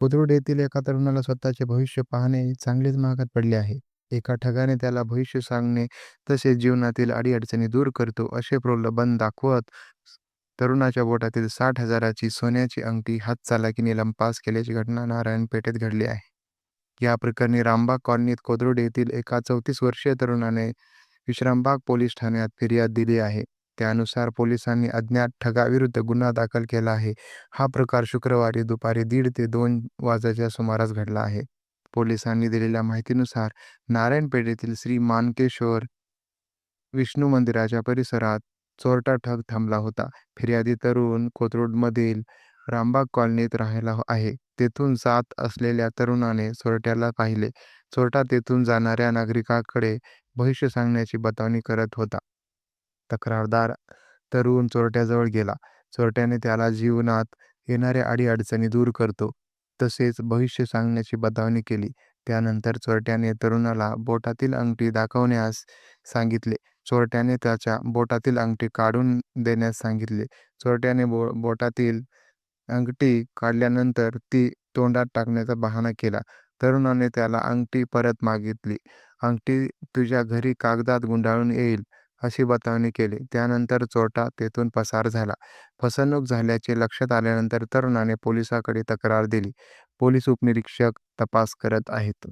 कोथरूड येथील एका तरुणाला स्वतःचे भविष्य पाहणे चांगलेच महागात पडले आहे. एका ठगाने त्याला भविष्य सांगणे तसेच जीवनातील अडीअडचणी दूर करतो असे प्रलोभन दाखवत तरुणाच्या बोटातील साठ हजाराची सोन्याची अंगठी हातचालाखीने लंपास केल्याची घटना नारायण पेठेत घडली आहे. या प्रकरणी रामबाग कॉलनीत कोथरूड येथील एका चौतीस वर्षीय तरुणाने विश्रामबाग पोलीस ठाण्यात फिर्याद दिली आहे. त्यानुसार पोलिसांनी अज्ञात ठगाविरुद्ध गुन्हा दाखल केला आहे. हा प्रकार शुक्रवारी दुपारी दीड ते दोन वाजाच्या सुमारास घडला आहे. पोलिसांनी दिलेल्या माहितीनुसार नारायणपेठेतील श्री मानकेश्वर विष्णू मंदिराच्या परिसरात चोरटा ठग थांबला होता. फिर्यादी तरुण कोथरूडमधील रामबाग कॉलनीत राहायला आहे. तेथून जात असलेल्या तरुणाने चोरट्याला पाहिले. चोरटा तेथून जाणाऱ्या नागरिकाकडे भविष्य सांगण्याची बतावणी करत होता. तक्रारदार तरुण चोरट्याजवळ गेला. चोरट्याने त्याला जीवनात येणाऱ्या अडीअडचणी दूर करतो तसेच भविष्य सांगण्याची बतावणी केली. त्यानंतर चोरट्याने तरुणाला बोटातील अंगठी दाखवण्यास सांगितले. चोरट्याने त्याच्या बोटातील अंगठी काढून देण्यास सांगितले. चोरट्याने बो बोटातील अंगठी काढल्यानंतर ती तोंडात टाकण्याचा बहाणा केला. तरुणाने त्याला अंगठी परत मागितली. अंगठी तुझ्या घरी कागदात गुंडाळून येईल अशी बतावणी केली. त्यानंतर चोरटा तेथून पसार झाला. फसवणूक झाल्याचे लक्षात आल्यानंतर तरुणाने पोलिसांकडे तक्रार दिली. पोलीस उपनिरीक्षक तपास करत आहेत.